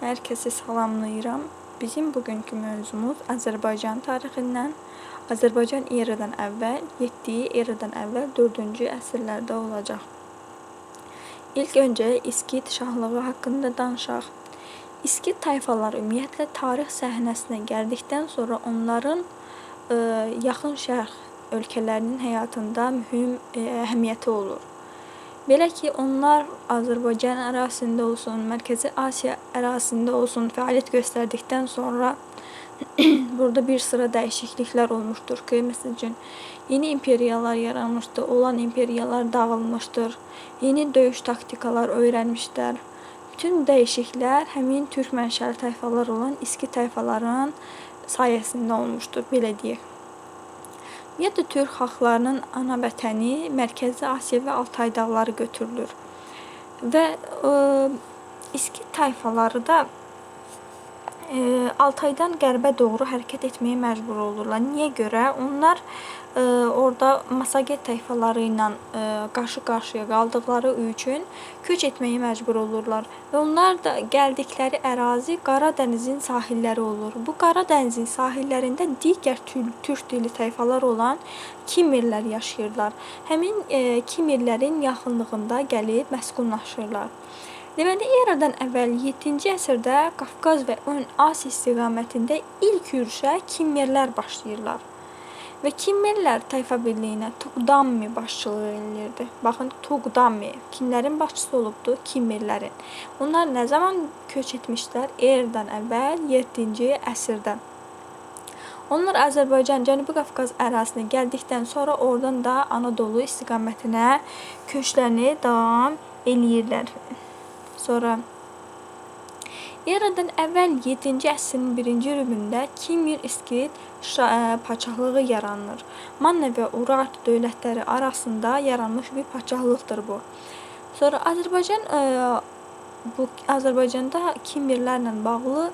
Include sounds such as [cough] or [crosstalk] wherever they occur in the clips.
Herkesi salamlayıram. Bizim bugünkü mövzumuz Azərbaycan tarixindən, Azərbaycan eradan əvvəl, 7 eradan əvvəl 4-cü əsrlərdə olacaq. İlk öncə İskit şahlığı haqqında danışaq. İskit tayfaları ümumiyyətlə tarix səhnəsinə gəldikdən sonra onların ə, yaxın şərq ölkələrinin həyatında mühüm ə, əhəmiyyəti olur. Belə ki, onlar Azərbaycan ərazisində olsun, Mərkəzi Asiya ərazisində olsun fəaliyyət göstərdikdən sonra [clears throat] burada bir sıra dəyişikliklər olmuşdur ki, məsəl üçün yeni imperiyalar yaranmışdır, olan imperiyalar dağılmışdır, yeni döyüş taktikalar öyrənmişlər. Bütün dəyişikliklər həmin türk mənşəli tayfalar olan İski tayfaların sayəsində olmuşdur, belə deyək. Ümumiyyətlə türk xalqlarının ana vətəni Mərkəzi Asiya və Altay dağları götürülür. Və ə, İskit tayfaları da ə, Altaydan qərbə doğru hərəkət etməyə məcbur olurlar. Niyə görə? Onlar ə, orada Masaget tayfaları ilə ə, qarşı-qarşıya qaldıqları üçün köç etməyə məcbur olurlar. Və onlar da gəldikləri ərazi Qara dənizin sahilləri olur. Bu Qara dənizin sahillərində digər tür- türk dilli tayfalar olan Kimmerlər yaşayırlar. Həmin ə, Kimmerlərin yaxınlığında gəlib məskunlaşırlar. Deməli, eradan əvvəl 7-ci əsrdə Qafqaz və Ön Asiya istiqamətində ilk yürüşə Kimmerlər başlayırlar. Və Kimmerlər tayfa birliyinə Tuqdammi başçılıq eləyirdi. Baxın, Tuqdammi kimlərin başçısı olubdu? Kimmerlərin. Onlar nə zaman köç etmişlər? Eradan əvvəl 7-ci əsrdə. Onlar Azərbaycan, Cənubi Qafqaz ərazisinə gəldikdən sonra oradan da Anadolu istiqamətinə köçlərini davam eləyirlər. Sonra Eradan əvvəl 7-ci əsrin 1-ci rübündə Kimmer İskit padşahlığı yaranır. Manna və Urartu dövlətləri arasında yaranmış bir padşahlıqdır bu. Sonra Azərbaycan ə, bu Azərbaycanda Kimmerlərlə bağlı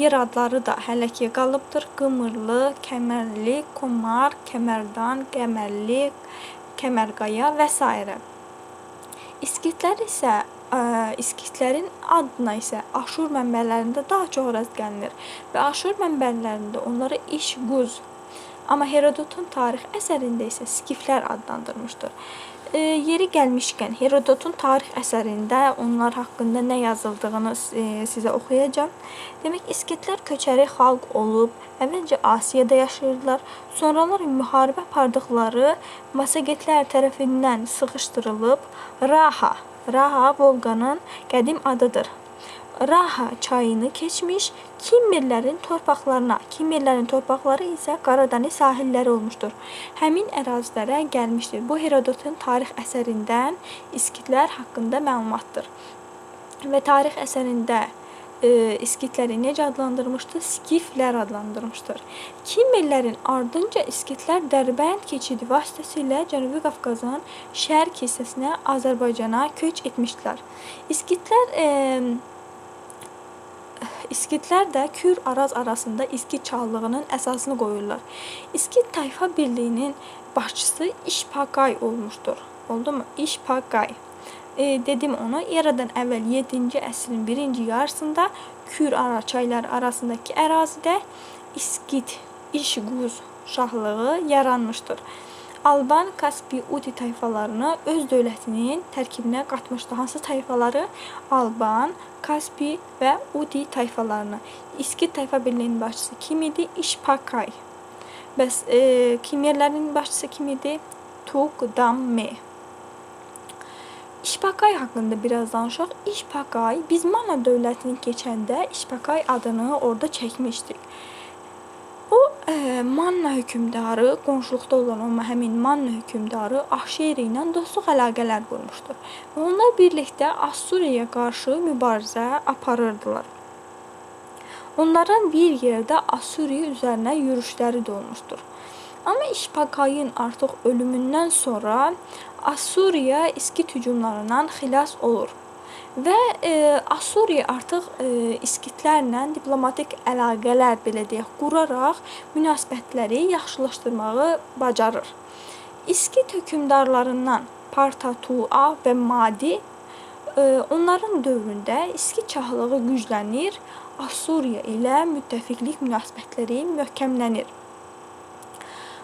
yer adları da hələ ki qalıbdır. Qımırlı, Kəmərli, Komar, Kəmərdan, Qəmərli, Kəmərqaya və s. İskitlər isə ə, İskitlərin adına isə Aşur mənbələrində daha çox rast gəlinir və Aşur mənbələrində onları İşquz, amma Herodotun tarix əsərində isə Skiflər adlandırmışdır. E, yeri gəlmişkən Herodotun tarix əsərində onlar haqqında nə yazıldığını e, sizə oxuyacağam. Demək, İskitlər köçəri xalq olub, əvvəlcə Asiyada yaşayırdılar. Sonralar müharibə apardıqları Masagetlər tərəfindən sıxışdırılıb Raha Raha Volqanın qədim adıdır. Raha çayını keçmiş Kimmerlərin torpaqlarına, Kimmerlərin torpaqları isə Qaradəniz sahilləri olmuşdur. Həmin ərazilərə gəlmişdir. Bu Herodotun tarix əsərindən İskitlər haqqında məlumatdır. Və tarix əsərində e, İskitləri necə adlandırmışdı? Skiflər adlandırmışdır. Kimmerlərin ardınca İskitlər Dərbənd keçidi vasitəsilə Cənubi Qafqazın şərq hissəsinə Azərbaycana köç etmişdilər. İskitlər e, İskitlər də Kür-Araz arasında İskit çarlığının əsasını qoyurlar. İskit tayfa birliyinin başçısı İşpaqay olmuşdur. Oldumu? İşpaqay. E, dedim onu eradan əvvəl 7-ci əsrin 1-ci yarısında Kür-Ara çayları arasındakı ərazidə İskit, İşquz şahlığı yaranmışdır. Alban Kaspi Uti tayfalarını öz dövlətinin tərkibinə qatmışdı. Hansı tayfaları? Alban, Kaspi və Uti tayfalarını. İskit tayfa birliyinin başçısı kim idi? İşpakay. Bəs e, Kimmerlərin başçısı kim idi? Tuqdamme. İşpakay haqqında biraz danışaq. İşpakay biz Manna dövlətini keçəndə İşpakay adını orada çəkmişdik. O e, Manna hökmdarı, qonşuluqda olan o həmin Manna hökmdarı Ahşeri ilə dostluq əlaqələr qurmuşdur. Və onlar birlikdə Assuriyaya qarşı mübarizə aparırdılar. Onların bir yerdə Assuriya üzərinə yürüşləri də olmuşdur. Amma İşpakayın artıq ölümündən sonra Assuriya İskit hücumlarından xilas olur. Və e, Assuriya artıq e, İskitlərlə diplomatik əlaqələr belə deyək quraraq münasibətləri yaxşılaşdırmağı bacarır. İskit hökmdarlarından Partatua və Madi e, onların dövründə İskit şahlığı güclənir, Assuriya ilə müttəfiqlik münasibətləri möhkəmlənir.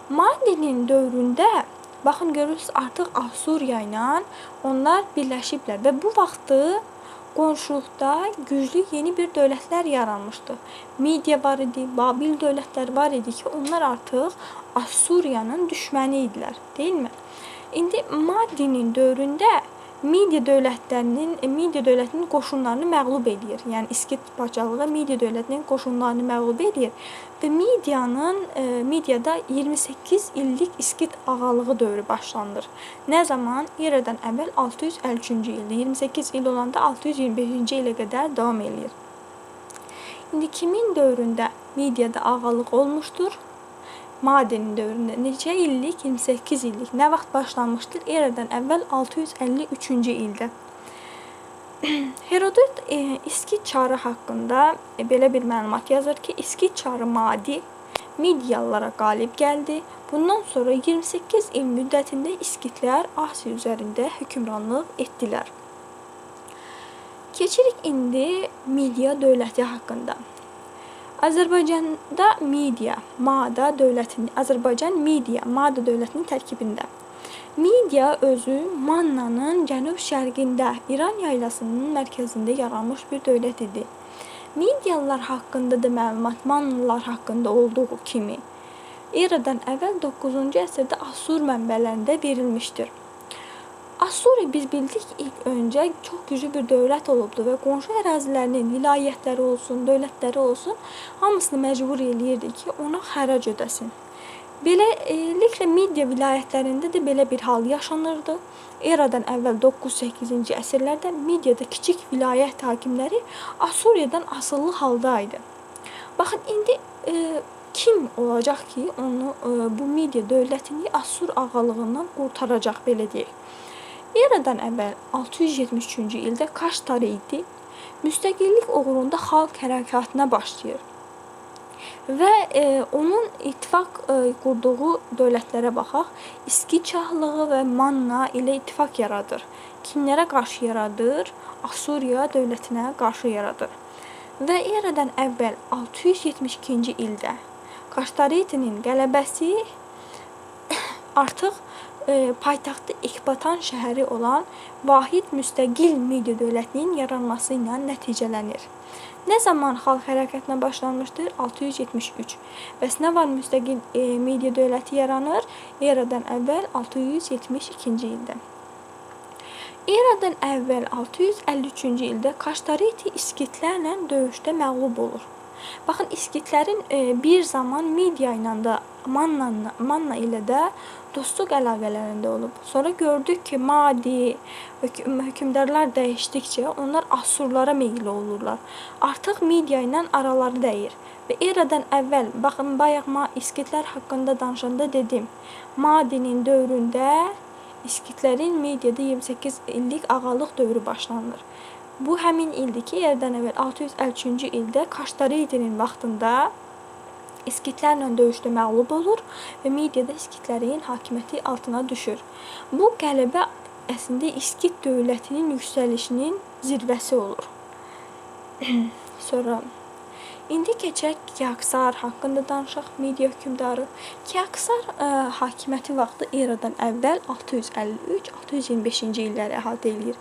Madinin dövründə baxın görürsüz artıq Assuriya ilə onlar birləşiblər və bu vaxtı qonşuluqda güclü yeni bir dövlətlər yaranmışdı. Midiya var idi, Babil dövlətləri var idi ki, onlar artıq Assuriyanın düşməni idilər, deyilmi? İndi Madinin dövründə Midiya dövlətlərinin Midiya dövlətinin qoşunlarını məğlub edir. Yəni İskit padşahlığı Midiya dövlətinin qoşunlarını məğlub edir və Midiyanın e, Midiyada 28 illik İskit ağalığı dövrü başlanır. Nə zaman? Eradan əvvəl 653-cü ildə 28 il olanda 625-ci ilə qədər davam eləyir. İndi kimin dövründə Midiyada ağalıq olmuşdur? Madenin dövründə neçə illik? 28 illik. Nə vaxt başlanmışdır? Eradan əvvəl 653-cü ildə. [clears throat] Herodot e, İskit çarı haqqında e, belə bir məlumat yazır ki, İskit çarı Madi Midyalılara qalib gəldi. Bundan sonra 28 il müddətində İskitlər Asiya üzərində hökmranlıq etdilər. Keçirik indi Midiya dövləti haqqında. Azərbaycanda Midiya, Mada dövlətinin, Azərbaycan Midiya, Mada dövlətinin tərkibində. Midiya özü Mannanın cənub-şərqində, İran yaylasının mərkəzində yaranmış bir dövlət idi. Midiyalılar haqqında da məlumat Mannalılar haqqında olduğu kimi Eradan əvvəl 9-cu əsrdə Assur mənbələrində verilmişdir. Assuriya biz bildik ilk öncə çox güclü bir dövlət olubdu və qonşu ərazilərinin vilayətləri olsun, dövlətləri olsun, hamısını məcbur eləyirdi ki, ona xərac ödəsin. Beləliklə Midiya vilayətlərində də belə bir hal yaşanırdı. Eradan əvvəl 9-8-ci əsrlərdə Midiyada kiçik vilayət hakimləri Assuriyadan asıllı halda idi. Baxın indi e, kim olacaq ki, onu e, bu Midiya dövlətini Assur ağalığından qurtaracaq belə deyək. Eradan əvvəl 673-cü ildə Kaş Taridi müstəqillik uğrunda xalq hərəkatına başlayır. Və e, onun ittifaq e, qurduğu dövlətlərə baxaq. İskit şahlığı və Manna ilə ittifaq yaradır. Kimlərə qarşı yaradır? Assuriya dövlətinə qarşı yaradır. Və eradan əvvəl 672-ci ildə Qaştaritinin qələbəsi [coughs] artıq e, paytaxtı Ekbatan şəhəri olan vahid müstəqil Midiya dövlətinin yaranması ilə nəticələnir. Nə zaman xalq hərəkətinə başlanmışdır? 673. Bəs nə var müstəqil e, Midiya dövləti yaranır? Eradan əvvəl 672-ci ildə. Eradan əvvəl 653-cü ildə Kaştariti İskitlərlə döyüşdə məğlub olur. Baxın İskitlərin e, bir zaman Midiya ilə də Manna, Manna ilə də dostluq əlaqələrində olub. Sonra gördük ki, Madi hökm hökmdarlar dəyişdikcə onlar Assurlara meyilli olurlar. Artıq Midiya ilə araları dəyir. Və eradan əvvəl, baxın bayaq ma İskitlər haqqında danışanda dedim. Madinin dövründə İskitlərin Midiyada 28 illik ağalıq dövrü başlanır. Bu həmin ildir ki, yerdən əvvəl 653-cü ildə Kaştaridinin vaxtında İskitlərlə döyüşdə məğlub olur və Midiyada İskitlərin hakimiyyəti altına düşür. Bu qələbə əslində İskit dövlətinin yüksəlişinin zirvəsi olur. [clears throat] Sonra indi keçək Kiaksar haqqında danışaq. Midiya hökmdarı Kiaksar ə, hakimiyyəti vaxtı eradan əvvəl 653-625-ci illəri əhatə eləyir.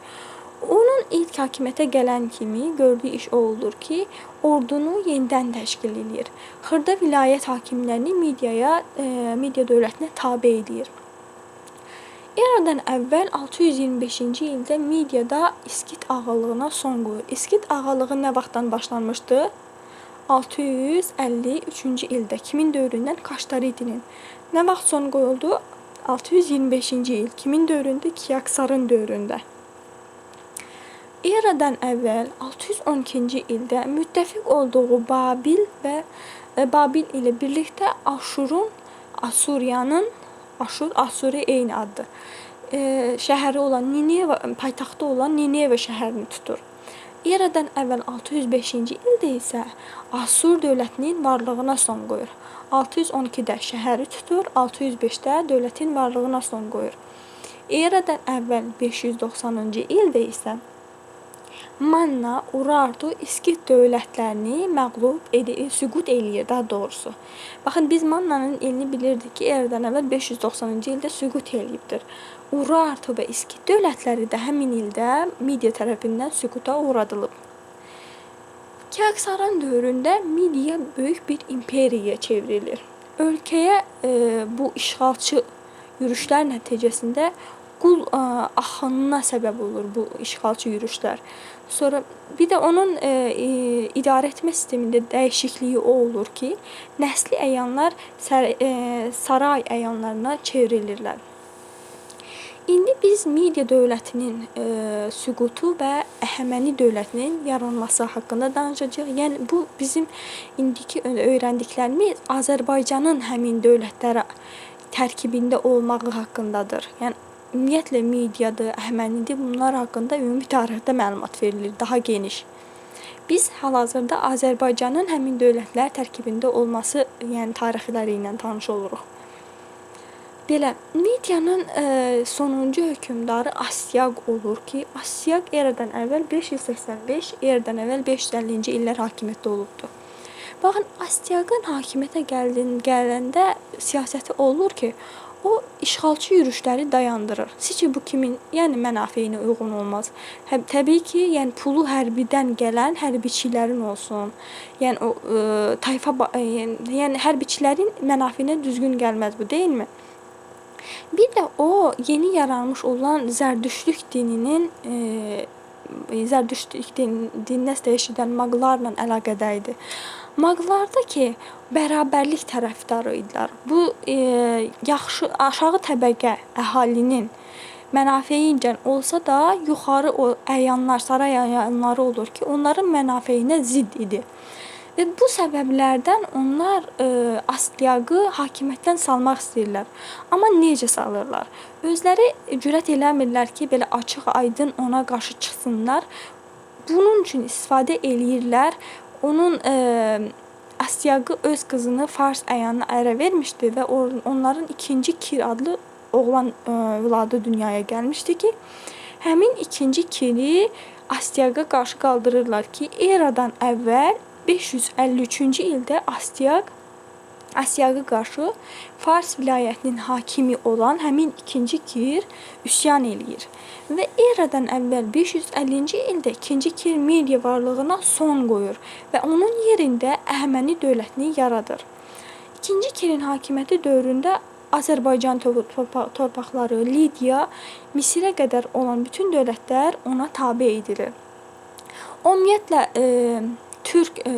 Onun ilk hakimiyyətə gələn kimi gördüyü iş o olur ki, ordunu yenidən təşkil eləyir. Xırda vilayət hakimlərini Midiyaya, e, Midiya dövlətinə tabe edir. Eradan əvvəl 625-ci ildə Midiyada İskit ağalığına son qoyur. İskit ağalığı nə vaxtdan başlanmışdı? 653-cü ildə kimin dövründən? Kaştaridinin. Nə vaxt son qoyuldu? 625-ci il. Kimin dövründə? Kiyaksarın dövründə. Eradan əvvəl 612-ci ildə müttəfiq olduğu Babil və e, Babil ilə birlikdə Aşurun, Assuriyanın, Aşur, Assuri eyni addır. E, şəhəri olan Nineva, paytaxtı olan Nineva şəhərini tutur. Eradan əvvəl 605-ci ildə isə Assur dövlətinin varlığına son qoyur. 612-də şəhəri tutur, 605-də dövlətin varlığına son qoyur. Eradan əvvəl 590-cı ildə isə Manna, Urartu, İskit dövlətlərini məğlub edir, süqut eləyir daha doğrusu. Baxın biz Mannanın elini bilirdik ki, eradan əvvəl 590-cı ildə süqut eləyibdir. Urartu və İskit dövlətləri də həmin ildə Midiya tərəfindən süquta uğradılıb. Kiaksaran dövründə Midiya böyük bir imperiyaya çevrilir. Ölkəyə e, bu işğalçı yürüşlər nəticəsində qul ə, axınına səbəb olur bu işğalçı yürüşlər. Sonra bir də onun e, e, idarə etmə sistemində dəyişikliyi o olur ki, nəsli əyanlar sər, e, saray əyanlarına çevrilirlər. İndi biz Midiya dövlətinin e, süqutu və Əhəməni dövlətinin yaranması haqqında danışacağıq. Yəni bu bizim indiki öyrəndiklərimiz Azərbaycanın həmin dövlətlərə tərkibində olmağı haqqındadır. Yəni ümumiyyətlə mediadır, Əhəmənidir, bunlar haqqında ümumi tarixdə məlumat verilir, daha geniş. Biz hal-hazırda Azərbaycanın həmin dövlətlər tərkibində olması, yəni tarixləri ilə tanış oluruq. Belə, Midiyanın e, sonuncu hökmdarı Astiaq olur ki, Astiaq eradan əvvəl 585, eradan əvvəl 550-ci illər hakimiyyətdə olubdu. Baxın, Astiaqın hakimiyyətə gəldin, gələndə siyasəti olur ki, o işğalçı yürüşləri dayandırır. Sizcə bu kimin, yəni mənafeyinə uyğun olmaz? Hə, təbii ki, yəni pulu hərbidən gələn hərbiçilərin olsun. Yəni o ə, tayfa ə, yəni hərbiçilərin mənafeyinə düzgün gəlməz bu, deyilmi? Bir də o yeni yaranmış olan Zərdüştlük dininin e, Zərdüştlük din, dininə istəyiş edən maqlarla əlaqədə idi. Maqlarda ki, bərabərlik tərəfdarı idilər. Bu e, yaxşı aşağı təbəqə əhalinin mənafeyincə olsa da, yuxarı o əyanlar, saray əyanları olur ki, onların mənafeyinə zidd idi. Və bu səbəblərdən onlar e, Astiaqı hakimiyyətdən salmaq istəyirlər. Amma necə salırlar? Özləri cürət eləmirlər ki, belə açıq-aydın ona qarşı çıxsınlar. Bunun üçün istifadə eləyirlər. Onun e, Astiaqı öz qızını Fars əyanına ərə vermişdi və onların ikinci Kir adlı oğlan e, dünyaya gəlmişdi ki, həmin ikinci Kiri Astiaqa qarşı qaldırırlar ki, eradan əvvəl 553-cü ildə Astiaq Asiyaqı qarşı Fars vilayətinin hakimi olan həmin ikinci Kir üsyan eləyir və eradan əvvəl 550-ci ildə ikinci Kir Media varlığına son qoyur və onun yerində Əhəməni dövlətini yaradır. İkinci Kirin hakimiyyəti dövründə Azərbaycan torpaqları, Lidiya, Misirə qədər olan bütün dövlətlər ona tabe edilir. Ümumiyyətlə e, Türk e,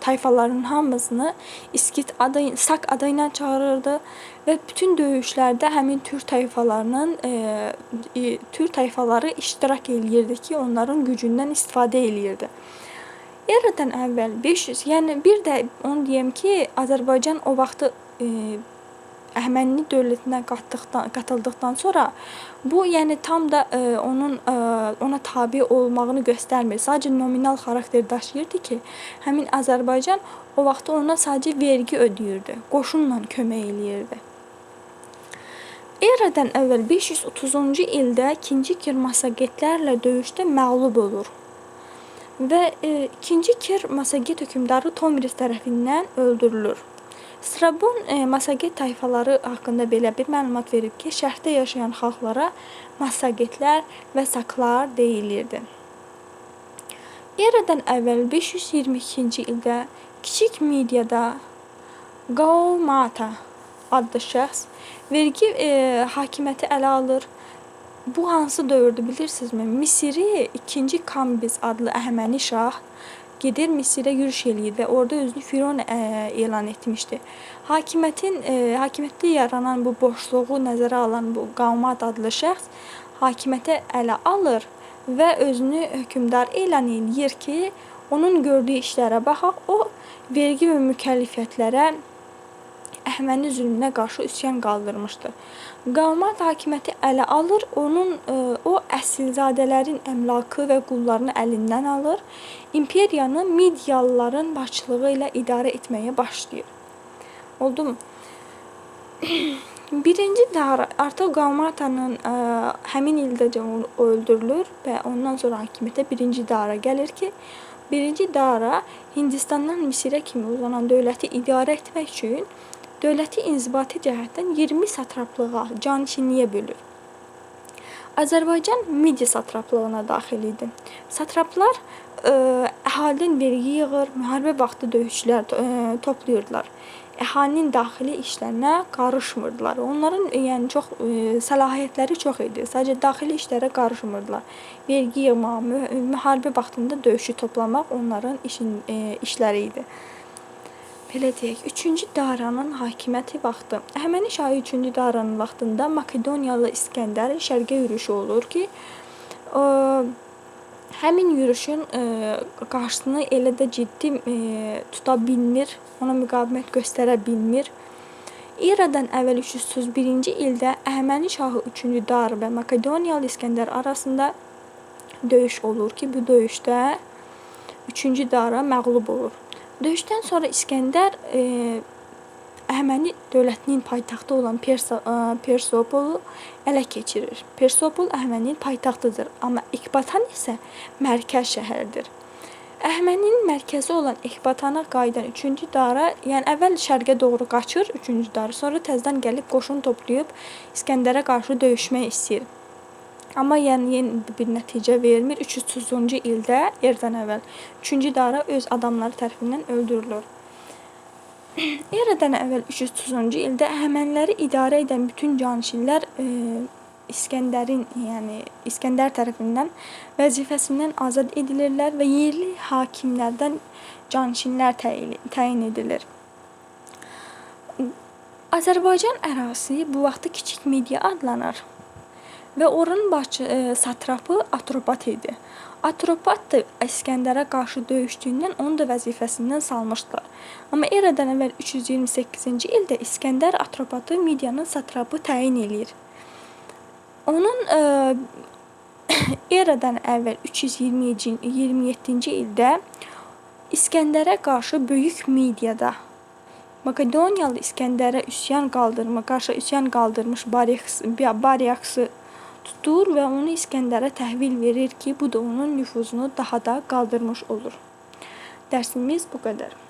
tayfalarının hamısını İskit adı, Sak ilə çağırırdı və bütün döyüşlərdə həmin Türk tayfalarının e, Türk tayfaları iştirak eləyirdi ki, onların gücündən istifadə eləyirdi. Eradan əvvəl 500, yəni bir də onu deyim ki, Azərbaycan o vaxtı e, Əhəməni dövlətinə qatdıqdan, qatıldıqdan sonra bu yəni tam da ə, e, onun ə, e, ona tabe olmağını göstərmir. Sadəcə nominal xarakter daşıyırdı ki, həmin Azərbaycan o vaxt ona sadəcə vergi ödəyirdi, qoşunla kömək eləyirdi. Eradan əvvəl 530-cu ildə 2-ci Kir Massagetlərlə döyüşdə məğlub olur. Və e, 2-ci Kir Massaget hökmdarı Tomris tərəfindən öldürülür. Strabon e, Massaget tayfaları haqqında belə bir məlumat verib ki, şərqdə yaşayan xalqlara Massagetlər və Saklar deyilirdi. Eradan əvvəl 522-ci ildə Kiçik Midiyada Qaumata adlı şəxs vergi e, hakimiyyəti ələ alır. Bu hansı dövrdür bilirsinizmi? Misiri 2-ci Kambiz adlı Əhəməni şah gedir Misirə yürüş eləyir və orada özünü Firon ə, elan etmişdi. Hakimiyyətin ə, hakimiyyətdə yaranan bu boşluğu nəzərə alan bu Qavmat adlı şəxs hakimiyyətə ələ alır və özünü hökmdar elan eləyir ki, onun gördüyü işlərə baxaq, o vergi və mükəlləfiyyətlərə Əhəməni zülmünə qarşı üsyan qaldırmışdı. Qalmat hakimiyyəti ələ alır, onun e, o əsilzadələrin əmlakı və qullarını əlindən alır, imperiyanı Midiyalıların başçılığı ilə idarə etməyə başlayır. Oldumu? Birinci Dara Artoqaumatanın ə, həmin ildə onu öldürülür və ondan sonra hakimiyyətə birinci Dara gəlir ki, birinci Dara Hindistandan Misirə kimi uzanan dövləti idarə etmək üçün dövləti inzibati cəhətdən 20 satraplığa, canişinliyə bölür. Azərbaycan Midiya satraplığına daxil idi. Satraplar ə, əhalidən vergi yığır, müharibə vaxtı döyüşçülər ə, toplayırdılar. Əhalinin daxili işlərinə qarışmırdılar. Onların yəni çox ə, səlahiyyətləri çox idi. Sadəcə daxili işlərə qarışmırdılar. Vergi yığmaq, mü- müharibə vaxtında döyüşçü toplamaq onların işin ə, işləri idi. Belə deyək, 3-cü Daranın hakimiyyəti vaxtı. Əhəməni şahı 3-cü Daranın vaxtında Makedoniyalı İskəndər şərqə yürüşü olur ki, ə, həmin yürüşün ə, qarşısını elə də ciddi ə, tuta bilmir, ona müqavimət göstərə bilmir. İradan əvvəl 331-ci ildə Əhəməni şahı 3-cü Dar və Makedoniyalı İskəndər arasında döyüş olur ki, bu döyüşdə 3-cü Dara məğlub olur. Döyüşdən sonra İskəndər e, Əhəməni dövlətinin paytaxtı olan ə, Persopolu ələ keçirir. Persopol Əhəməninin paytaxtıdır, amma Ekbatan isə mərkəz şəhərdir. Əhəməninin mərkəzi olan Ekbatana qayıdan 3-cü Dara, yəni əvvəl şərqə doğru qaçır 3-cü Dara, sonra təzədən gəlib qoşun toplayıb İskəndərə qarşı döyüşmək istəyir. Amma yəni yenə bir nəticə vermir. 330-cu ildə eradan əvvəl 3-cü Dara öz adamları tərəfindən öldürülür. [clears throat] Eradan əvvəl 330-cu ildə Əhəməniləri idarə edən bütün canişinlər e, İskəndərin, yəni İskəndər tərəfindən vəzifəsindən azad edilirlər və yerli hakimlərdən canişinlər təyin edilir. Azərbaycan ərazisi bu vaxtı Kiçik Media adlanır və oranın başçı e, satrapı Atropat idi. Atropat da İskəndərə qarşı döyüşdüyündən onu da vəzifəsindən salmışdılar. Amma eradan əvvəl 328-ci ildə İskəndər Atropatı Midiyanın satrapı təyin eləyir. Onun ə, [coughs] eradan əvvəl 327-ci ildə İskəndərə qarşı Böyük Midiyada Makedoniyalı İskəndərə üsyan qaldırma, qarşı üsyan qaldırmış Baryaks, Baryaksı tutur və onu İskəndərə təhvil verir ki, bu da onun nüfuzunu daha da qaldırmış olur. Dərsimiz bu qədər.